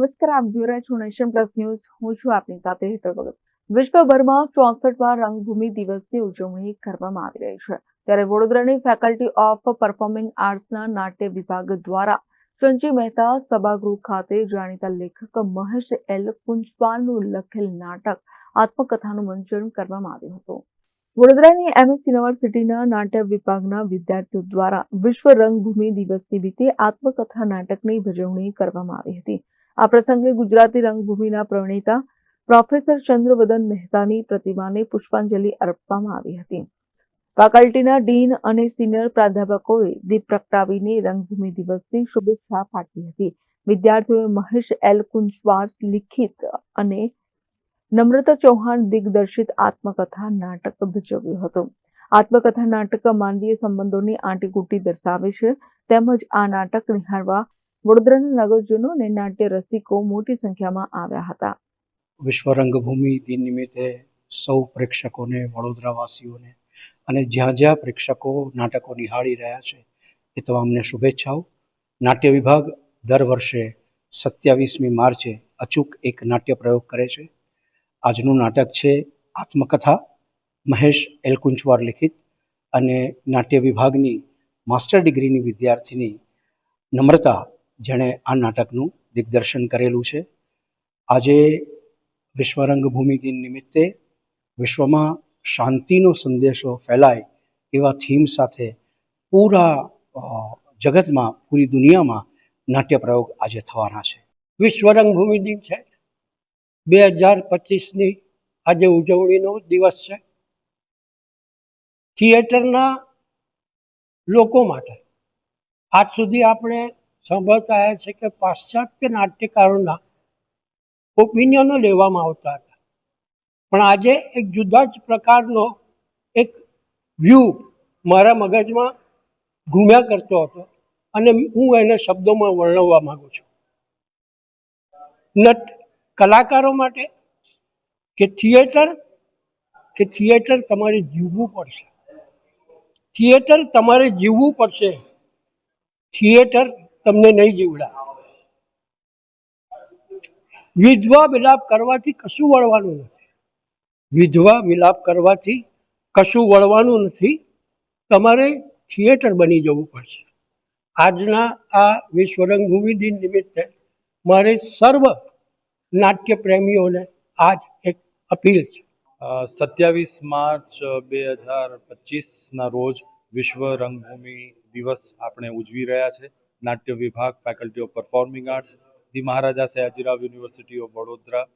નમસ્કાર, આપ જોઈ રહ્યા છો નેશન પ્લસ ન્યૂઝ. હું છું આપની સાથે હેતલ ભગત. વિશ્વભરમાં ચોસઠમાં રંગભૂમિ દિવસની ઉજવણી કરવામાં આવી રહી છે. ત્યારે વડોદરાની ફેકલ્ટી ઓફ પરફોર્મિંગ આર્ટ્સના નાટ્ય વિભાગ દ્વારા સંજય મહેતા સભાગૃહ ખાતે જાણીતા લેખક મહેશ એલ કુંજવાલનું લખેલ નાટક આત્મકથાનું મંચન કરવામાં આવ્યું હતું. વડોદરાની એમએસ યુનિવર્સિટીના નાટ્ય વિભાગના વિદ્યાર્થીઓ દ્વારા વિશ્વ રંગભૂમિ દિવસ નિમિત્તે આત્મકથા નાટકની ભજવણી કરવામાં આવી હતી. આ પ્રસંગે ગુજરાતી રંગભૂમિના પ્રણેતા પ્રોફેસર ચંદ્રવદન મહેતાની પ્રતિમાને પુષ્પાંજલિ અર્પવામાં આવી હતી. ફેકલ્ટીના ડીન અને સિનિયર પ્રાધ્યાપકોએ દીપ પ્રગટાવીને રંગભૂમિ દિવસની શુભેચ્છા પાઠવી હતી. વિદ્યાર્થીઓએ મહેશ એલ કુંજવાર લિખિત અને નમ્રતા ચૌહાણ દિગ્દર્શિત આત્મકથા નાટક ભજવ્યું હતું. આત્મકથા નાટક માનવીય સંબંધોની આંટીઘૂંટી દર્શાવે છે. તેમજ આ નાટક નિહાળવા વડોદરાના નગરજનો અને નાટ્ય રસિકો મોટી સંખ્યામાં આવ્યા હતા. વિશ્વ રંગભૂમિ દિન નિમિત્તે સૌ પ્રેક્ષકોને, વડોદરાવાસીઓને અને જ્યાં જ્યાં પ્રેક્ષકો નાટકો નિહાળી રહ્યા છે એ તમામને શુભેચ્છાઓ. નાટ્ય વિભાગ દર વર્ષે સત્યાવીસમી માર્ચે અચૂક એક નાટ્ય પ્રયોગ કરે છે. આજનું નાટક છે આત્મકથા, મહેશ એલકુંચવાર લિખિત અને નાટ્ય વિભાગની માસ્ટર ડિગ્રીની વિદ્યાર્થીની નમ્રતા જેણે આ નાટકનું દિગ્દર્શન કરેલું છે. આજે વિશ્વ રંગભૂમિ દિન નિમિત્તે વિશ્વમાં શાંતિનો સંદેશો ફેલાય એવા થીમ સાથે પૂરા જગતમાં, પૂરી દુનિયામાં નાટ્ય પ્રયોગ આજે થવાના છે. વિશ્વ રંગભૂમિ દિન છે. બે હજાર પચીસની આજે ઉજવણીનો દિવસ છે. થિયેટરના લોકો માટે આજ સુધી આપણે સાંભળતા આવ્યા છે કે પાશ્ચાત્ય નાટ્યકારોના ઓપિનિયનો લેવામાં આવતા હતા. પણ આજે એક જુદા જ પ્રકારનો એક વ્યૂ મારા મગજમાં ઘૂમ્યા કરતો હતો અને હું એને શબ્દોમાં વર્ણવવા માંગુ છું. નટ કલાકારો માટે કે થિયેટર કે થિયેટર તમારે જીવવું પડશે. થિયેટર તમારે જીવવું પડશે. થિયેટર તમને નહીં જીવડા. વિધવા વિલાપ કરવાથી કશું વળવાનું નથી. વિધવા વિલાપ કરવાથી કશું વળવાનું નથી. તમારે થિયેટર બની જવું પડશે. આજના આ વિશ્વ રંગભૂમિ દિન નિમિત્તે મારે સર્વ નાટ્ય પ્રેમીઓને આજ એક અપીલ છે. સત્યાવીસ માર્ચ બે હજાર પચીસના રોજ વિશ્વ રંગભૂમિ દિવસ આપણે ઉજવી રહ્યા છે. નાટ્ય વિભાગ faculty of performing arts the Maharaja Sayajirao university of Vadodara.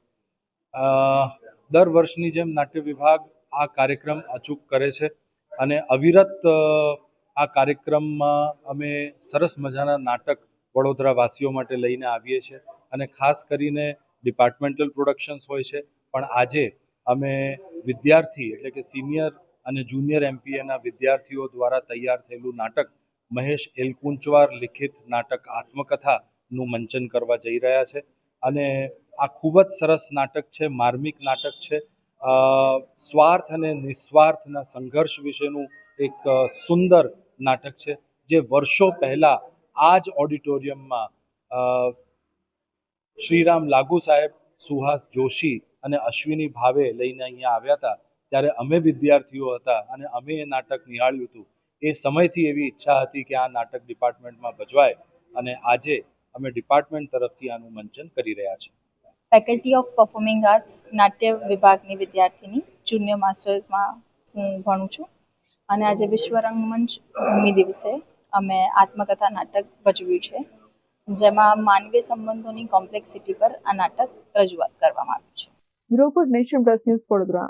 દર વર્ષની જેમ નાટ્ય વિભાગ આ કાર્યક્રમ અચૂક કરે છે અને અવિરત આ કાર્યક્રમમાં અમે સરસ મજાના નાટક વડોદરા વાસીઓ માટે લઈને આવીએ છીએ અને ખાસ કરીને ડિપાર્ટમેન્ટલ પ્રોડક્શન્સ હોય છે. પણ આજે અમે વિદ્યાર્થી એટલે કે સિનિયર અને જુનિયર એમપીએના વિદ્યાર્થીઓ દ્વારા તૈયાર થયેલું નાટક મહેશ એલકુંચવાર લિખિત નાટક આત્મકથાનું મંચન કરવા જઈ રહ્યા છે. અને આ ખૂબ જ સરસ નાટક છે, માર્મિક નાટક છે. સ્વાર્થ અને નિસ્વાર્થના સંઘર્ષ વિશેનું એક સુંદર નાટક છે, જે વર્ષો પહેલાં આ જ ઓડિટોરિયમમાં શ્રીરામ લાગુ સાહેબ, સુહાસ જોશી અને અશ્વિની ભાવે લઈને અહીંયા આવ્યા હતા. ત્યારે અમે વિદ્યાર્થીઓ હતા અને અમે એ નાટક નિહાળ્યું હતું. એ સમયથી એવી ઈચ્છા હતી કે આ નાટક ડિપાર્ટમેન્ટમાં ભજવાય અને આજે અમે ડિપાર્ટમેન્ટ તરફથી આનું મંચન કરી રહ્યા છીએ. ફેકલ્ટી ઓફ પરફોર્મિંગ આર્ટ્સ નાટ્ય વિભાગની વિદ્યાર્થીની જુનિયર માસ્ટર્સમાં હું ભણું છું. અને આજે વિશ્વ રંગમંચ ભૂમિ દિવસે અમે આત્મકથા નાટક ભજવ્યું છે જેમાં માનવીય સંબંધોની કોમ્પ્લેક્સિટી પર આ નાટક રજૂઆત કરવામાં આવ્યું છે. Bureau Nation Plus News Vadodara